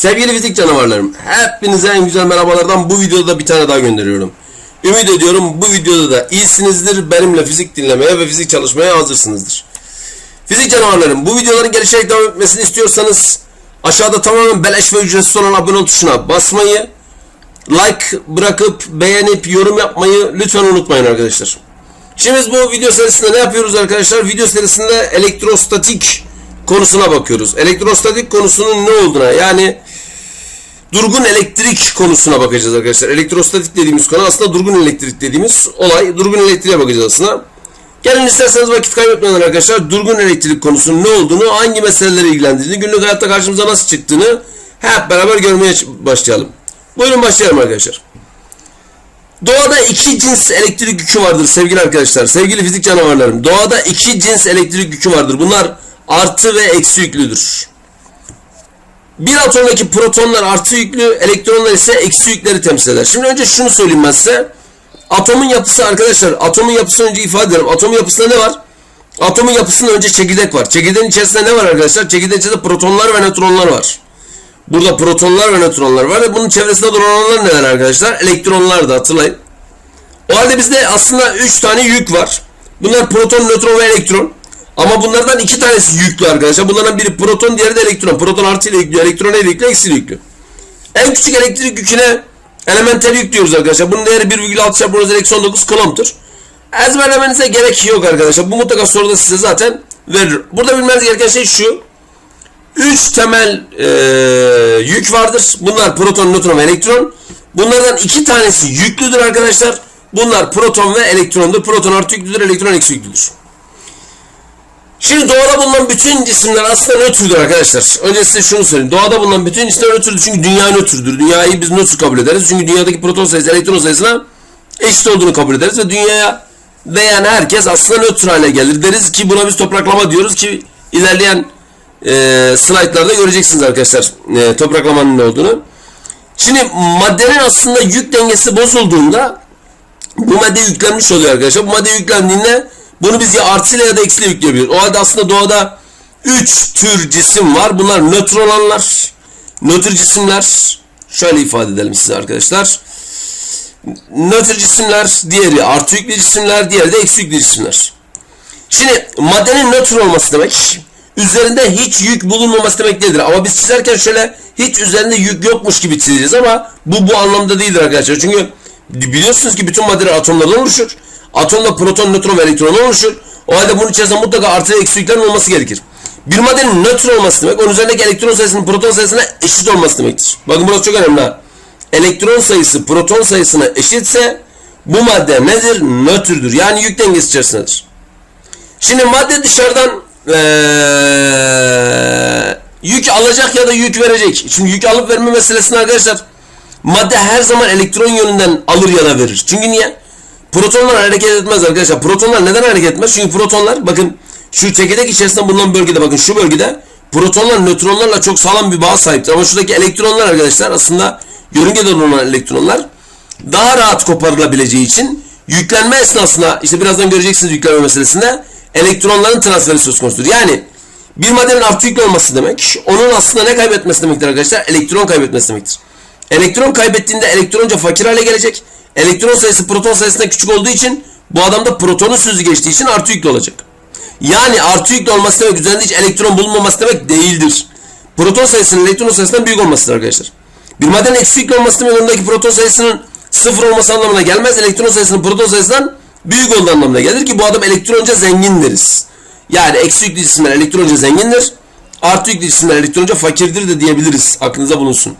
Sevgili fizik canavarlarım, hepinize en güzel merhabalardan bu videoda bir tane daha gönderiyorum. Ümit ediyorum bu videoda da iyisinizdir, benimle fizik dinlemeye ve fizik çalışmaya hazırsınızdır. Fizik canavarlarım, bu videoların gelişerek devam etmesini istiyorsanız aşağıda tamamen beleş ve ücretsiz olan abone tuşuna basmayı, like bırakıp beğenip yorum yapmayı lütfen unutmayın arkadaşlar. Şimdi biz bu video serisinde ne yapıyoruz arkadaşlar? Video serisinde elektrostatik konusuna bakıyoruz. Elektrostatik konusunun ne olduğuna yani durgun elektrik konusuna bakacağız arkadaşlar. Elektrostatik dediğimiz konu aslında durgun elektrik dediğimiz olay. Durgun elektriğe bakacağız aslında. Gelin isterseniz vakit kaybetmeden arkadaşlar durgun elektrik konusunun ne olduğunu, hangi meseleleri ilgilendirdiğini, günlük hayatta karşımıza nasıl çıktığını hep beraber görmeye başlayalım. Buyurun başlayalım arkadaşlar. Doğada iki cins elektrik yükü vardır sevgili arkadaşlar. Sevgili fizik canavarlarım. Doğada iki cins elektrik yükü vardır. Bunlar artı ve eksi yüklüdür. Bir atomdaki protonlar artı yüklü, elektronlar ise eksi yükleri temsil eder. Şimdi önce şunu söyleyeyim ben size. Atomun yapısı arkadaşlar, atomun yapısını önce ifade ederim. Atomun yapısında ne var? Atomun yapısında önce çekirdek var. Çekirdeğin içerisinde ne var arkadaşlar? Çekirdeğin içerisinde protonlar ve nötronlar var. Burada protonlar ve nötronlar var ve bunun çevresinde dolananlar neler arkadaşlar? Elektronlar da hatırlayın. O halde bizde aslında 3 tane yük var. Bunlar proton, nötron ve elektron. Ama bunlardan iki tanesi yüklü arkadaşlar. Bunlardan biri proton, diğeri de elektron. Proton artı ile yüklü, elektron ile eksi yüklü. En küçük elektrik yüküne elementer yük diyoruz arkadaşlar. Bunun değeri 1,6 çarpı 10 eksi 19 kulomtur. Ezberlemenize gerek yok arkadaşlar. Bu mutlaka soruda size zaten verir. Burada bilmeniz gereken şey şu. 3 temel e, yük vardır. Bunlar proton, nötron ve elektron. Bunlardan iki tanesi yüklüdür arkadaşlar. Bunlar proton ve elektrondur. Proton artı yüklüdür, elektron eksi yüklüdür. Şimdi doğada bulunan bütün cisimler aslında nötrdür arkadaşlar. Önce şunu söyleyeyim. Doğada bulunan bütün cisimler nötrdür. Çünkü dünya nötrdür. Dünyayı biz nötr kabul ederiz. Çünkü dünyadaki proton sayısı elektron sayısına eşit olduğunu kabul ederiz. Ve dünyaya değen herkes aslında nötr hale gelir. Deriz ki buna biz topraklama diyoruz ki ilerleyen e, slaytlarda göreceksiniz arkadaşlar e, topraklamanın ne olduğunu. Şimdi maddenin aslında yük dengesi bozulduğunda bu madde yüklenmiş oluyor arkadaşlar. Bu madde yüklendiğinde bunu biz ya artıyla ya da eksiyle yükleyebiliriz. O halde aslında doğada 3 tür cisim var. Bunlar nötr olanlar, nötr cisimler. Şöyle ifade edelim size arkadaşlar. Nötr cisimler, diğeri artı yüklü cisimler, diğeri de eksi yüklü cisimler. Şimdi maddenin nötr olması demek, üzerinde hiç yük bulunmaması demek değildir. Ama biz çizerken şöyle hiç üzerinde yük yokmuş gibi çizeceğiz ama bu bu anlamda değildir arkadaşlar. Çünkü biliyorsunuz ki bütün maddeler atomlardan oluşur. Atomda proton, nötron ve elektron oluşur. O halde bunun içerisinde mutlaka artı ve eksi yüklerin olması gerekir. Bir maddenin nötr olması demek, onun üzerindeki elektron sayısının proton sayısına eşit olması demektir. Bakın burası çok önemli. Elektron sayısı proton sayısına eşitse bu madde nedir? Nötrdür. Yani yük dengesi içerisindedir. Şimdi madde dışarıdan ee, yük alacak ya da yük verecek. Şimdi yük alıp verme meselesini arkadaşlar madde her zaman elektron yönünden alır ya da verir. Çünkü niye? Protonlar hareket etmez arkadaşlar. Protonlar neden hareket etmez? Çünkü protonlar bakın şu çekirdek içerisinde bulunan bölgede bakın şu bölgede protonlar nötronlarla çok sağlam bir bağ sahiptir. Ama şuradaki elektronlar arkadaşlar aslında yörüngede bulunan elektronlar daha rahat koparılabileceği için yüklenme esnasında işte birazdan göreceksiniz yüklenme meselesinde elektronların transferi söz konusudur. Yani bir maddenin artı yüklü olması demek onun aslında ne kaybetmesi demektir arkadaşlar? Elektron kaybetmesi demektir. Elektron kaybettiğinde elektronca fakir hale gelecek. Elektron sayısı proton sayısından küçük olduğu için bu adamda protonun sözü geçtiği için artı yüklü olacak. Yani artı yüklü olması demek üzerinde hiç elektron bulunmaması demek değildir. Proton sayısının elektron sayısından büyük olmasıdır arkadaşlar. Bir maddenin eksi yüklü olması demek ondaki proton sayısının sıfır olması anlamına gelmez. Elektron sayısının proton sayısından büyük olduğu anlamına gelir ki bu adam elektronca zengin deriz. Yani eksi yüklü cisimler elektronca zengindir. Artı yüklü cisimler elektronca fakirdir de diyebiliriz. Aklınıza bulunsun.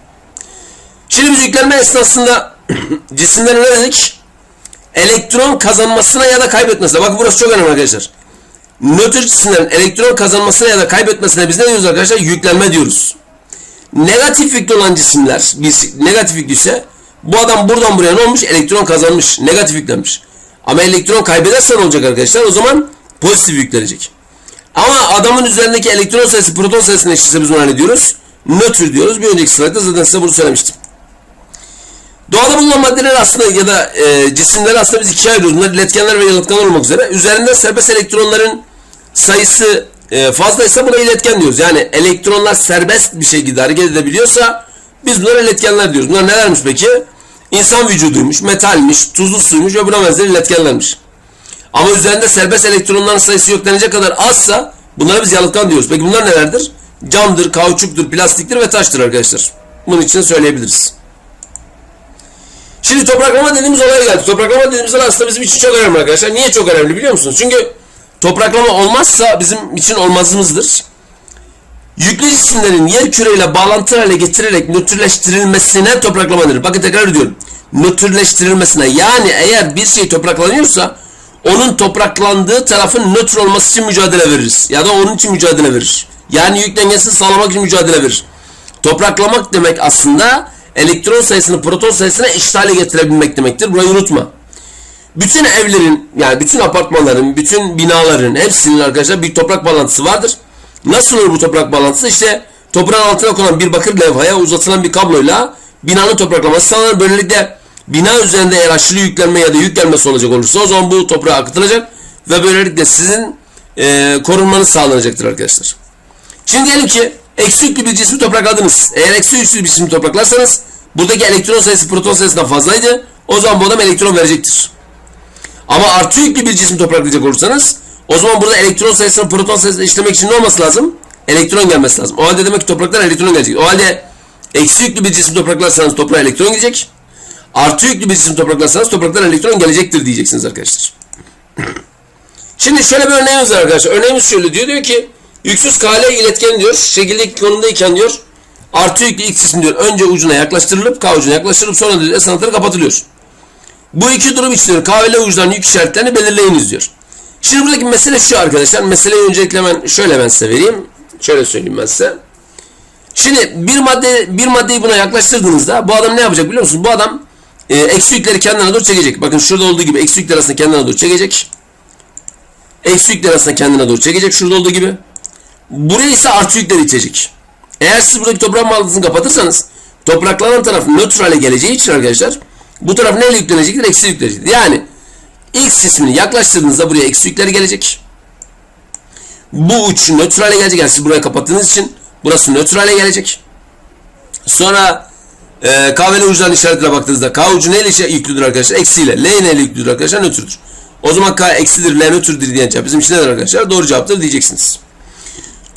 Şimdi biz yüklenme esnasında cisimlere ne dedik? Elektron kazanmasına ya da kaybetmesine. Bakın burası çok önemli arkadaşlar. Nötr cisimlerin elektron kazanmasına ya da kaybetmesine biz ne diyoruz arkadaşlar? Yüklenme diyoruz. Negatif yüklü olan cisimler, biz negatif yüklüyse bu adam buradan buraya ne olmuş? Elektron kazanmış, negatif yüklenmiş. Ama elektron kaybederse ne olacak arkadaşlar? O zaman pozitif yüklenecek. Ama adamın üzerindeki elektron sayısı proton sayısına eşitse biz ona ne diyoruz? Nötr diyoruz. Bir önceki slaytta zaten size bunu söylemiştim. Doğada bulunan maddeler aslında ya da e, cisimleri aslında biz ikiye ayırıyoruz. Bunlar iletkenler ve yalıtkanlar olmak üzere. Üzerinde serbest elektronların sayısı e, fazlaysa buna iletken diyoruz. Yani elektronlar serbest bir şekilde hareket edebiliyorsa Biz bunlara iletkenler diyoruz. Bunlar nelermiş peki? İnsan vücuduymuş, metalmiş, tuzlu suymuş ve buna benzer iletkenlermiş. Ama üzerinde serbest elektronların sayısı yok denecek kadar azsa bunlara biz yalıtkan diyoruz. Peki bunlar nelerdir? Camdır, kauçuktur, plastiktir ve taştır arkadaşlar. Bunun için söyleyebiliriz. Şimdi topraklama dediğimiz olaya geldik. Topraklama dediğimiz olay aslında bizim için çok önemli arkadaşlar. Niye çok önemli biliyor musunuz? Çünkü topraklama olmazsa bizim için olmazımızdır. Yüklü cisimlerin yer küreyle bağlantı hale getirerek nötrleştirilmesine topraklama denir. Bakın tekrar ediyorum. Nötrleştirilmesine yani eğer bir şey topraklanıyorsa onun topraklandığı tarafın nötr olması için mücadele veririz. Ya da onun için mücadele verir. Yani yük dengesini sağlamak için mücadele verir. Topraklamak demek aslında elektron sayısını proton sayısına eşit hale getirebilmek demektir. Burayı unutma. Bütün evlerin yani bütün apartmanların, bütün binaların hepsinin arkadaşlar bir toprak bağlantısı vardır. Nasıl olur bu toprak bağlantısı? İşte toprağın altına konan bir bakır levhaya uzatılan bir kabloyla binanın topraklaması sağlanır. Böylelikle bina üzerinde eğer aşırı yüklenme ya da yük gelmesi olacak olursa o zaman bu toprağa akıtılacak ve böylelikle sizin e, korunmanız sağlanacaktır arkadaşlar. Şimdi diyelim ki eksi yüklü bir cismi toprakladınız. Eğer eksi yüklü bir cismi topraklarsanız buradaki elektron sayısı proton sayısından fazlaydı. O zaman bu adam elektron verecektir. Ama artı yüklü bir cismi topraklayacak olursanız o zaman burada elektron sayısını proton sayısını işlemek için ne olması lazım? Elektron gelmesi lazım. O halde demek ki topraklar elektron gelecek. O halde eksi yüklü bir cisim topraklarsanız toprağa elektron gidecek. Artı yüklü bir cisim topraklarsanız topraklar elektron gelecektir diyeceksiniz arkadaşlar. Şimdi şöyle bir örneğimiz var arkadaşlar. Örneğimiz şöyle diyor. Diyor ki yüksüz KL iletken diyor. Şekildeki konumdayken diyor artı yüklü X cisim diyor. Önce ucuna yaklaştırılıp K ucuna yaklaştırılıp sonra diyor esanatları kapatılıyor. Bu iki durum için diyor K ve L yük işaretlerini belirleyiniz diyor. Şimdi buradaki mesele şu arkadaşlar. Meseleyi öncelikle ben şöyle ben size vereyim. Şöyle söyleyeyim ben size. Şimdi bir madde bir maddeyi buna yaklaştırdığınızda bu adam ne yapacak biliyor musunuz? Bu adam e, eksi yükleri kendine doğru çekecek. Bakın şurada olduğu gibi eksi yükler arasında kendine doğru çekecek. Eksi yükler arasında kendine doğru çekecek. Şurada olduğu gibi. Buraya ise artı yükleri itecek. Eğer siz buradaki toprak bağlantısını kapatırsanız topraklanan taraf nötr hale geleceği için arkadaşlar bu taraf neyle yüklenecektir? Eksi yüklenecektir. Yani X cismini yaklaştırdığınızda buraya eksi yükleri gelecek. Bu uç nötr hale gelecek. Yani siz buraya kapattığınız için burası nötr hale gelecek. Sonra e, kahveli ucudan işaretine baktığınızda K ucu neyle yüklüdür arkadaşlar? Eksiyle. L neyle yüklüdür arkadaşlar? Nötrdür. O zaman K eksidir, L nötrdür diyen cevap bizim için nedir arkadaşlar? Doğru cevaptır diyeceksiniz.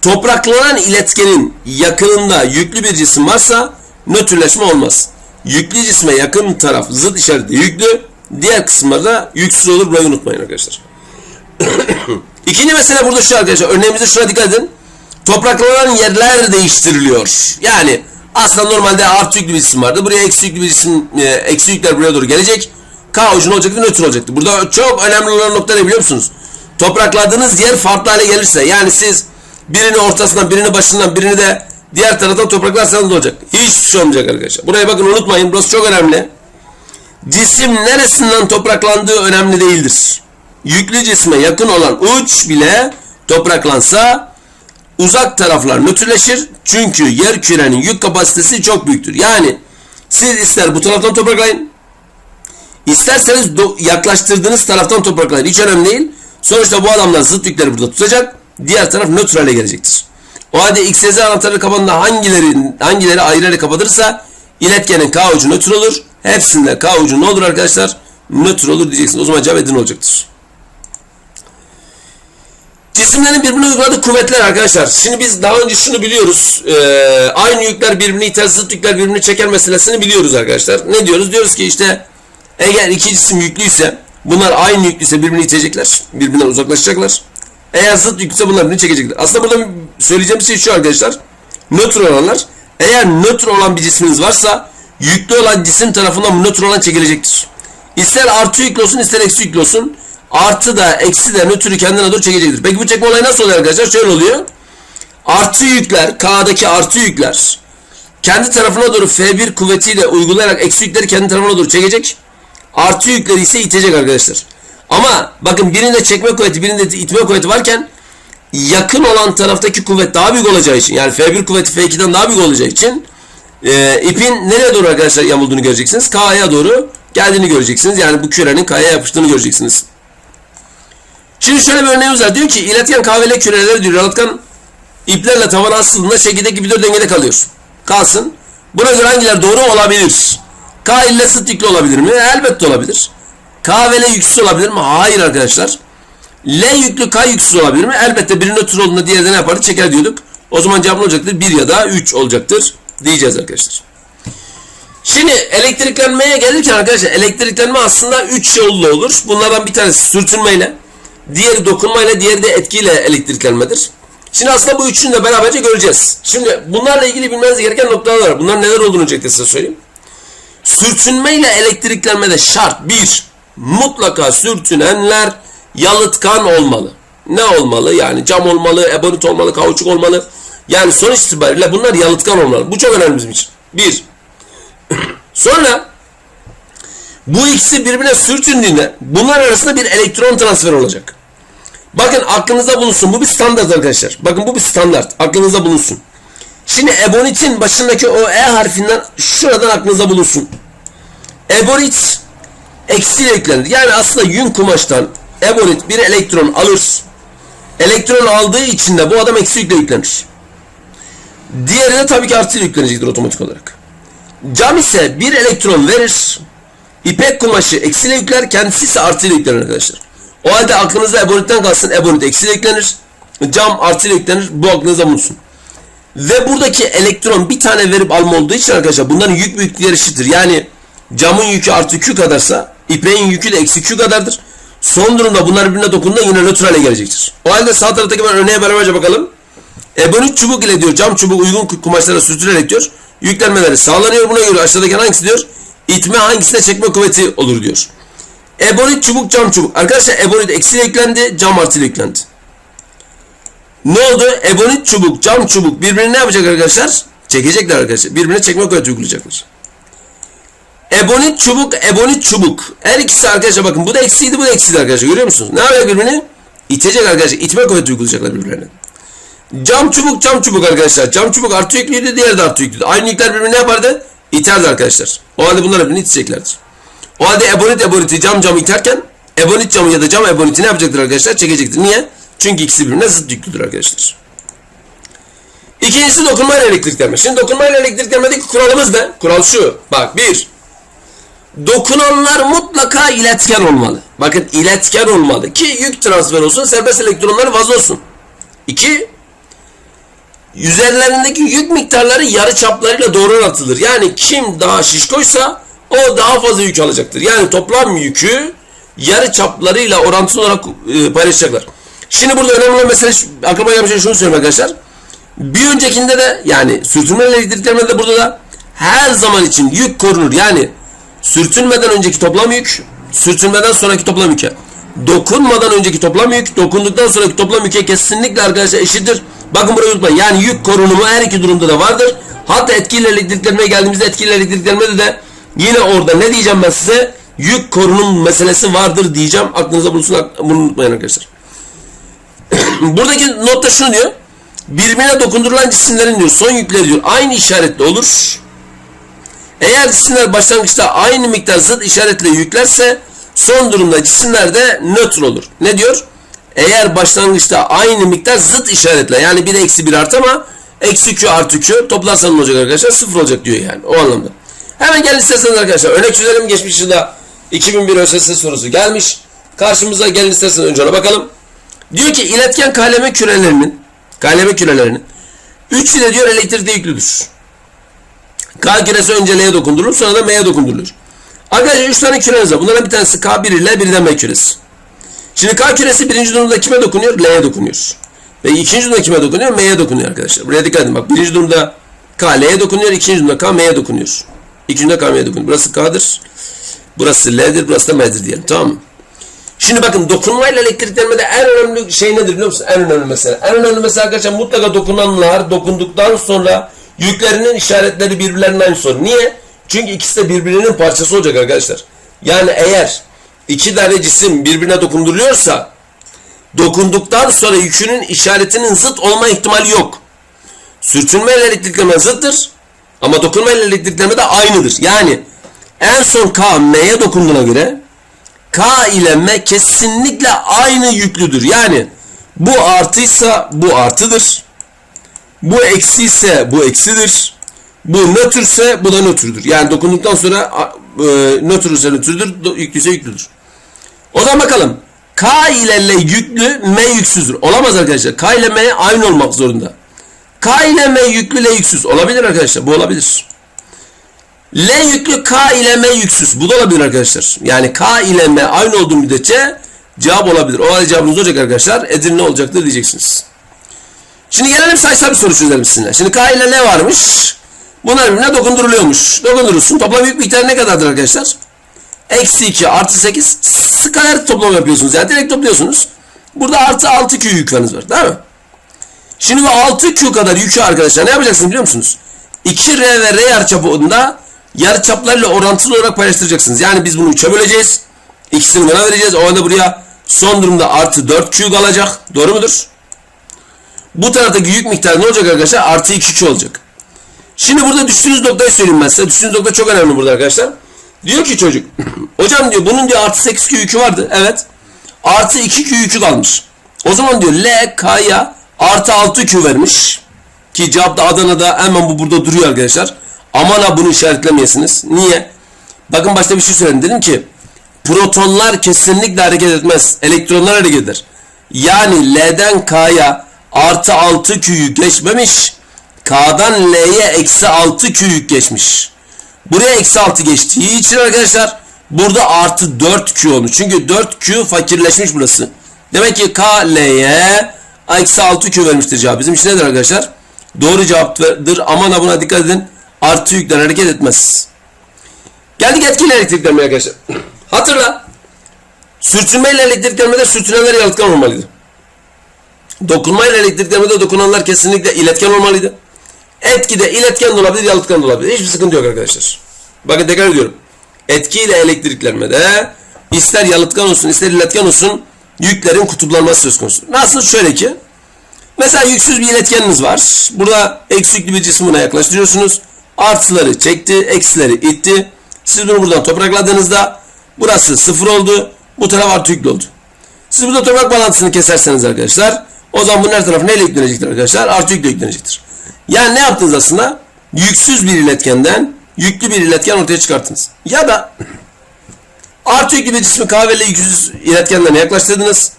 Topraklanan iletkenin yakınında yüklü bir cisim varsa nötrleşme olmaz. Yüklü cisme yakın taraf zıt işareti yüklü, diğer kısımlarda yüksüz olur. Burayı unutmayın arkadaşlar. İkinci mesele burada şu arkadaşlar. Örneğimizde şuna dikkat edin. Topraklanan yerler değiştiriliyor. Yani aslında normalde artı yüklü bir cisim vardı. Buraya eksi yüklü bir cisim, e, eksi yükler buraya doğru gelecek. K ucu ne olacaktı? Nötr olacaktı. Burada çok önemli olan nokta ne biliyor musunuz? Toprakladığınız yer farklı hale gelirse yani siz birini ortasından, birini başından, birini de diğer taraftan topraklarsanız ne olacak? Hiçbir şey olmayacak arkadaşlar. Buraya bakın unutmayın. Burası çok önemli. Cisim neresinden topraklandığı önemli değildir. Yüklü cisme yakın olan uç bile topraklansa uzak taraflar nötrleşir. Çünkü yer kürenin yük kapasitesi çok büyüktür. Yani siz ister bu taraftan topraklayın, isterseniz yaklaştırdığınız taraftan topraklayın. Hiç önemli değil. Sonuçta bu adamlar zıt yükleri burada tutacak. Diğer taraf nötr hale gelecektir. O halde XYZ anahtarı kapanında hangileri, hangileri ayrı kapatırsa iletkenin K ucu nötr olur. Hepsinde K ucu ne olur arkadaşlar? Nötr olur diyeceksiniz. O zaman cevap edin olacaktır. Cisimlerin birbirine uyguladığı kuvvetler arkadaşlar. Şimdi biz daha önce şunu biliyoruz. Ee, aynı yükler birbirini iter, zıt yükler birbirini çeker meselesini biliyoruz arkadaşlar. Ne diyoruz? Diyoruz ki işte eğer iki cisim yüklüyse bunlar aynı yüklüyse birbirini itecekler. Birbirinden uzaklaşacaklar. Eğer zıt yüklüyse bunlar birbirini çekecekler. Aslında burada söyleyeceğim şey şu arkadaşlar. Nötr olanlar. Eğer nötr olan bir cisminiz varsa yüklü olan cisim tarafından nötr olan çekilecektir. İster artı yüklü olsun ister eksi yüklü olsun. Artı da eksi de nötrü kendine doğru çekecektir. Peki bu çekme olayı nasıl oluyor arkadaşlar? Şöyle oluyor. Artı yükler, K'daki artı yükler kendi tarafına doğru F1 kuvvetiyle uygulayarak eksi yükleri kendi tarafına doğru çekecek. Artı yükleri ise itecek arkadaşlar. Ama bakın birinde çekme kuvveti birinde itme kuvveti varken yakın olan taraftaki kuvvet daha büyük olacağı için yani F1 kuvveti F2'den daha büyük olacağı için e, ipin nereye doğru arkadaşlar yamulduğunu göreceksiniz. K'ya doğru geldiğini göreceksiniz. Yani bu kürenin K'ya yapıştığını göreceksiniz. Şimdi şöyle bir örneğimiz var. Diyor ki iletken kahveli küreleri diyor. Yalıtkan iplerle tavana asıldığında şekildeki bir dengede kalıyor. Kalsın. Buna göre hangileri doğru olabilir? K ile yüklü olabilir mi? Elbette olabilir. K ve L yüksüz olabilir mi? Hayır arkadaşlar. L yüklü K yüksüz olabilir mi? Elbette biri nötr olduğunda diğeri de ne yapardı? Çeker diyorduk. O zaman cevap olacaktır? 1 ya da 3 olacaktır diyeceğiz arkadaşlar. Şimdi elektriklenmeye gelirken arkadaşlar elektriklenme aslında 3 yollu olur. Bunlardan bir tanesi sürtünmeyle, diğeri dokunmayla, diğeri de etkiyle elektriklenmedir. Şimdi aslında bu üçünü de beraberce göreceğiz. Şimdi bunlarla ilgili bilmeniz gereken noktalar var. Bunlar neler olduğunu öncelikle size söyleyeyim. Sürtünmeyle elektriklenmede şart bir mutlaka sürtünenler yalıtkan olmalı. Ne olmalı? Yani cam olmalı, ebonit olmalı, kauçuk olmalı. Yani sonuç itibariyle bunlar yalıtkan olmalı. Bu çok önemli bizim için. Bir. Sonra bu ikisi birbirine sürtündüğünde bunlar arasında bir elektron transferi olacak. Bakın aklınızda bulunsun. Bu bir standart arkadaşlar. Bakın bu bir standart. Aklınızda bulunsun. Şimdi ebonitin başındaki o E harfinden şuradan aklınızda bulunsun. Ebonit eksiyle yüklenir. Yani aslında yün kumaştan ebonit bir elektron alır. Elektron aldığı için de bu adam eksi yükle yüklenir. Diğeri de tabii ki artıyla yüklenecektir otomatik olarak. Cam ise bir elektron verir. İpek kumaşı eksiyle yükler. Kendisi ise artıyla yüklenir arkadaşlar. O halde aklınızda ebonitten kalsın. Ebonit eksiyle yüklenir. Cam artıyla yüklenir. Bu aklınızda bulunsun. Ve buradaki elektron bir tane verip alma olduğu için arkadaşlar bunların yük büyüklükleri eşittir. Yani camın yükü artı Q kadarsa ipeğin yükü de eksi Q kadardır. Son durumda bunlar birbirine dokunduğunda yine nötrale gelecektir. O halde sağ taraftaki ben örneğe beraberce bakalım. Ebonit çubuk ile diyor cam çubuk uygun kumaşlara sürtülerek diyor yüklenmeleri sağlanıyor. Buna göre aşağıdaki hangisi diyor? İtme hangisine çekme kuvveti olur diyor. Ebonit çubuk cam çubuk. Arkadaşlar ebonit eksiyle yüklendi cam artıyla yüklendi. Ne oldu? Ebonit çubuk cam çubuk birbirini ne yapacak arkadaşlar? Çekecekler arkadaşlar. Birbirine çekme kuvveti uygulayacaklar. Ebonit çubuk, ebonit çubuk. Her ikisi arkadaşlar bakın bu da eksiydi bu da eksiydi arkadaşlar görüyor musunuz? Ne yapacak birbirini? İtecek arkadaşlar. İtme kuvveti uygulayacaklar birbirlerine. Cam çubuk cam çubuk arkadaşlar. Cam çubuk artı yüklüydü diğeri de artı yüklüydü. Aynı yükler birbirini ne yapardı? İterdi arkadaşlar. O halde bunlar birbirini iteceklerdir. O halde ebonit eboniti cam camı iterken ebonit camı ya da cam eboniti ne yapacaktır arkadaşlar? Çekecektir. Niye? Çünkü ikisi birbirine zıt yüklüdür arkadaşlar. İkincisi dokunmayla elektriklenme. Şimdi dokunmayla elektriklenmedeki kuralımız ne? Kural şu. Bak bir. Dokunanlar mutlaka iletken olmalı. Bakın iletken olmalı ki yük transfer olsun, serbest elektronları fazla olsun. İki, üzerlerindeki yük miktarları yarı çaplarıyla doğru orantılıdır. Yani kim daha şişkoysa o daha fazla yük alacaktır. Yani toplam yükü yarı çaplarıyla orantılı olarak e, paylaşacaklar. Şimdi burada önemli olan mesele aklıma gelmiş şey şunu söyleyeyim arkadaşlar. Bir öncekinde de yani sürtünme elektriklenmede de burada da her zaman için yük korunur. Yani sürtünmeden önceki toplam yük, sürtünmeden sonraki toplam yüke. Dokunmadan önceki toplam yük, dokunduktan sonraki toplam yüke kesinlikle arkadaşlar eşittir. Bakın burayı unutmayın. Yani yük korunumu her iki durumda da vardır. Hatta etkili elektriklenmeye geldiğimizde etkili elektriklenmede de yine orada ne diyeceğim ben size? Yük korunum meselesi vardır diyeceğim. Aklınıza bulunsun. Bunu unutmayın arkadaşlar. Buradaki notta şunu diyor. Birbirine dokundurulan cisimlerin diyor son yükleri diyor aynı işaretli olur. Eğer cisimler başlangıçta aynı miktar zıt işaretle yüklerse son durumda cisimler de nötr olur. Ne diyor? Eğer başlangıçta aynı miktar zıt işaretle yani 1 eksi 1 artı ama eksi q artı q toplarsan olacak arkadaşlar? Sıfır olacak diyor yani o anlamda. Hemen gelin isterseniz arkadaşlar örnek çözelim geçmiş yılda 2001 ÖSS sorusu gelmiş. Karşımıza gelin isterseniz önce ona bakalım. Diyor ki iletken kaleme kürelerinin kaleme kürelerinin 3 ile diyor elektrikte yüklüdür. K küresi önce L'ye dokundurulur sonra da M'ye dokundurulur. Arkadaşlar 3 tane küreniz var. Bunların bir tanesi K1 ile bir de M küresi. Şimdi K küresi birinci durumda kime dokunuyor? L'ye dokunuyor. Ve ikinci durumda kime dokunuyor? M'ye dokunuyor arkadaşlar. Buraya dikkat edin. Bak birinci durumda K L'ye dokunuyor. ikinci durumda K M'ye dokunuyor. İkinci durumda K M'ye dokunuyor. Burası K'dır. Burası L'dir. Burası da M'dir diyelim. Tamam mı? Şimdi bakın dokunmayla elektriklenmede en önemli şey nedir biliyor musun? En önemli mesele. En önemli mesele arkadaşlar mutlaka dokunanlar dokunduktan sonra yüklerinin işaretleri birbirlerinin aynısı. Niye? Çünkü ikisi de birbirinin parçası olacak arkadaşlar. Yani eğer iki tane cisim birbirine dokunduruluyorsa dokunduktan sonra yükünün işaretinin zıt olma ihtimali yok. Sürtünmeyle elektriklenme zıttır. Ama dokunmayla elektriklenme de aynıdır. Yani en son K M'ye dokunduğuna göre K ile M kesinlikle aynı yüklüdür. Yani bu artıysa bu artıdır. Bu eksi ise bu eksidir. Bu nötrse bu da nötrdür. Yani dokunduktan sonra e, nötrse nötrdür, do- yüklüyse yüklüdür. O zaman bakalım. K ile L yüklü, M yüksüzdür. Olamaz arkadaşlar. K ile M aynı olmak zorunda. K ile M yüklü, L yüksüz. Olabilir arkadaşlar. Bu olabilir. L yüklü K ile M yüksüz. Bu da olabilir arkadaşlar. Yani K ile M aynı olduğu müddetçe cevap olabilir. O halde cevabınız olacak arkadaşlar. Edirne olacaktır diyeceksiniz. Şimdi gelelim sayısal bir soru çözelim sizinle. Şimdi K ile L varmış. Bunlar birbirine dokunduruluyormuş. Dokundurursun. Toplam yük miktarı ne kadardır arkadaşlar? Eksi 2 artı 8 skaler toplam yapıyorsunuz. Yani direkt topluyorsunuz. Burada artı 6Q yükleriniz var. Değil mi? Şimdi bu 6Q kadar yükü arkadaşlar ne yapacaksınız biliyor musunuz? 2R ve R yarıçapında yarıçaplarla orantılı olarak paylaştıracaksınız. Yani biz bunu 3'e böleceğiz. İkisini buna vereceğiz. O halde buraya son durumda artı 4Q kalacak. Doğru mudur? Bu taraftaki yük miktarı ne olacak arkadaşlar? Artı 2Q olacak. Şimdi burada düştüğünüz noktayı söyleyeyim ben size. Düştüğünüz nokta çok önemli burada arkadaşlar. Diyor ki çocuk. Hocam diyor bunun diyor artı 8 Q yükü vardı. Evet. Artı 2 Q yükü kalmış. O zaman diyor L K'ya artı 6 Q vermiş. Ki cevap da Adana'da hemen bu burada duruyor arkadaşlar. Aman ha bunu işaretlemeyesiniz. Niye? Bakın başta bir şey söyledim. Dedim ki protonlar kesinlikle hareket etmez. Elektronlar hareket eder. Yani L'den K'ya artı 6 Q yük geçmemiş. K'dan L'ye eksi 6 Q yük geçmiş. Buraya eksi 6 geçtiği için arkadaşlar burada artı 4Q olmuş. Çünkü 4Q fakirleşmiş burası. Demek ki K, L'ye eksi 6Q vermiştir cevap. Bizim için nedir arkadaşlar? Doğru cevaptır. Aman ha buna dikkat edin. Artı yükler hareket etmez. Geldik etkili elektriklenmeye arkadaşlar. Hatırla. Sürtünmeyle elektriklenmede sürtünenler yalıtkan olmalıydı. Dokunmayla elektriklenmede dokunanlar kesinlikle iletken olmalıydı. Etkide iletken de olabilir, yalıtkan da olabilir. Hiçbir sıkıntı yok arkadaşlar. Bakın tekrar ediyorum. Etkiyle elektriklenmede ister yalıtkan olsun ister iletken olsun yüklerin kutuplanması söz konusu. Nasıl? Şöyle ki mesela yüksüz bir iletkeniniz var. Burada eksi yüklü bir cisim buna yaklaştırıyorsunuz. Artıları çekti, eksileri itti. Siz bunu buradan toprakladığınızda burası sıfır oldu. Bu taraf artı yüklü oldu. Siz burada toprak bağlantısını keserseniz arkadaşlar o zaman bunun her tarafı neyle yüklenecektir arkadaşlar? Artı yükle yüklenecektir. Yani ne yaptınız aslında? Yüksüz bir iletkenden yüklü bir iletken ortaya çıkarttınız. Ya da artı yüklü bir cismi kahveyle yüksüz iletkenlerine yaklaştırdınız.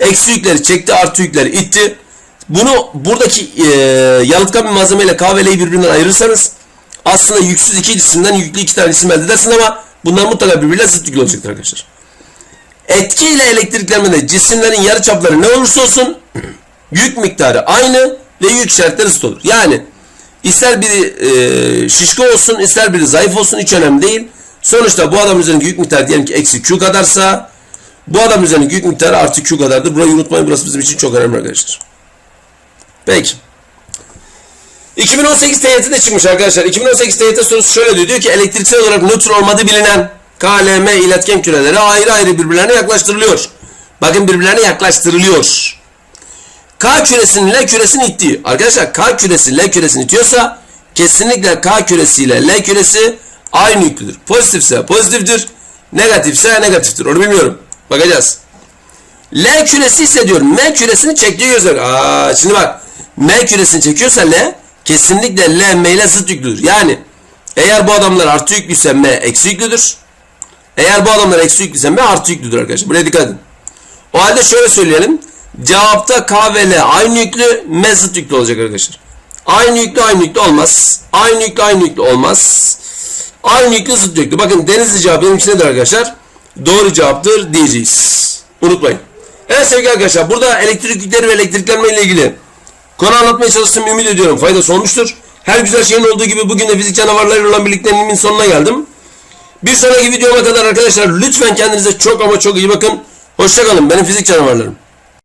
Eksi yükleri çekti, artı yükleri itti. Bunu buradaki e, yalıtkan bir malzemeyle kahveleyi birbirinden ayırırsanız aslında yüksüz iki cisimden yüklü iki tane cisim elde edersin ama bunlar mutlaka birbiriyle zıt yüklü olacaktır arkadaşlar. Etki ile elektriklenmede cisimlerin yarıçapları ne olursa olsun yük miktarı aynı ve yük işaretleri zıt olur. Yani ister biri e, şişko olsun ister biri zayıf olsun hiç önemli değil. Sonuçta bu adam üzerindeki yük miktarı diyelim ki eksi Q kadarsa bu adam üzerindeki yük miktarı artı Q kadardır. Burayı unutmayın burası bizim için çok önemli arkadaşlar. Peki. 2018 TYT'de çıkmış arkadaşlar. 2018 TYT sorusu şöyle diyor. Diyor ki elektriksel olarak nötr olmadığı bilinen KLM iletken küreleri ayrı ayrı birbirlerine yaklaştırılıyor. Bakın birbirlerine yaklaştırılıyor. K küresinin L küresini ittiği. Arkadaşlar K küresi L küresini itiyorsa kesinlikle K küresi ile L küresi aynı yüklüdür. Pozitifse pozitiftir. Negatifse negatiftir. Onu bilmiyorum. Bakacağız. L küresi ise diyor M küresini çektiği gözler. Aa, şimdi bak M küresini çekiyorsa L kesinlikle L M ile zıt yüklüdür. Yani eğer bu adamlar artı yüklüyse M eksi yüklüdür. Eğer bu adamlar eksi yüklüyse M artı yüklüdür arkadaşlar. Buraya dikkat edin. O halde şöyle söyleyelim. Cevapta K ve L aynı yüklü, M zıt yüklü olacak arkadaşlar. Aynı yüklü aynı yüklü olmaz. Aynı yüklü aynı yüklü olmaz. Aynı yüklü zıt yüklü. Bakın denizli cevap benim için nedir arkadaşlar? Doğru cevaptır diyeceğiz. Unutmayın. Evet sevgili arkadaşlar burada elektrik yükleri ve elektriklenme ile ilgili konu anlatmaya çalıştım ümit ediyorum. Faydası olmuştur. Her güzel şeyin olduğu gibi bugün de fizik canavarlarıyla olan birlikteliğimin sonuna geldim. Bir sonraki videoma kadar arkadaşlar lütfen kendinize çok ama çok iyi bakın. Hoşçakalın benim fizik canavarlarım.